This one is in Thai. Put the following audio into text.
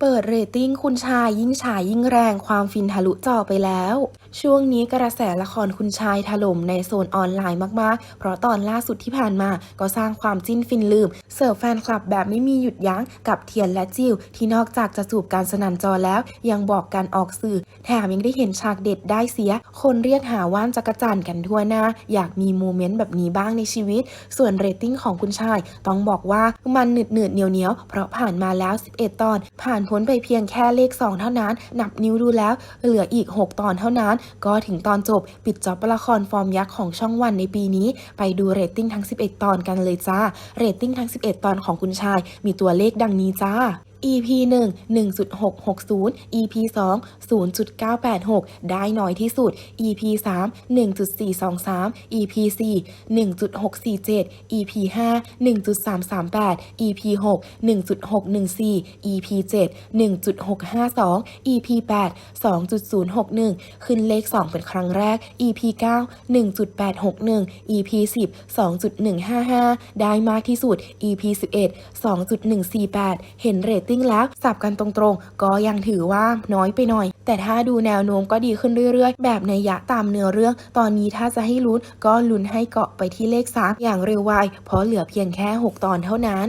เปิดเรตติ้งคุณชายยิ่งฉายยิ่งแรงความฟินทะลุจอไปแล้ว ช่วงนี้กระแสละครคุณชายถล่มในโซนออนไลน์มากๆ เพราะตอนล่าสุดที่ผ่านมาก็สร้างความจิ้นฟินลืม เสิร์ฟแฟนคลับแบบไม่มีหยุดยั้งกับเทียนและจิวที่นอกจากจะสูบการสนันจอแล้ว ยังบอกการออกสื่อ แถมยังได้เห็นฉากเด็ดได้เสีย คนเรียกหาว่านจักรจันกันทั่วหน้า อยากมีโมเมนต์แบบนี้บ้างในชีวิต ส่วนเรตติ้งของคุณชาย ต้องบอกว่ามันหนืดหนืดเหนียวเหนียวเพราะผ่านมาแล้ว 11 ตอนผ่านพ้นไปเพียงแค่เลข 2 เท่านั้น นับนิ้วดูแล้ว เหลืออีก 6 ตอนเท่านั้น ก็ถึงตอนจบปิดจ็อบละครฟอร์มยักษ์ของช่องวันในปีนี้ ไปดูเรตติ้งทั้ง 11 ตอนกันเลยจ้า เรตติ้งทั้ง 11 ตอนของคุณชาย มีตัวเลขดังนี้จ้า EP 1 1.660 EP 2 0.986 ได้น้อยที่สุด EP 3 1.423 EP 4 1.647 EP 5 1.338 EP 6 1.614 EP 7 1.652 EP 8 2.061 ขึ้นเลข 2 เป็นครั้งแรก EP 9 1.861 EP 10 2.155 ได้มากที่สุด EP 11 2.148 เห็นเรตติ้งงแล้ว สับกันตรงๆ ก็ยังถือว่าน้อยไปหน่อย แต่ถ้าดูแนวโน้มก็ดีขึ้นเรื่อยๆ แบบในยะตามเนื้อเรื่อง ตอนนี้ถ้าจะให้ลุ้นก็ลุ้นให้เกาะไปที่เลข3อย่างเร็วไวเพราะเหลือเพียงแค่ 6 ตอนเท่านั้น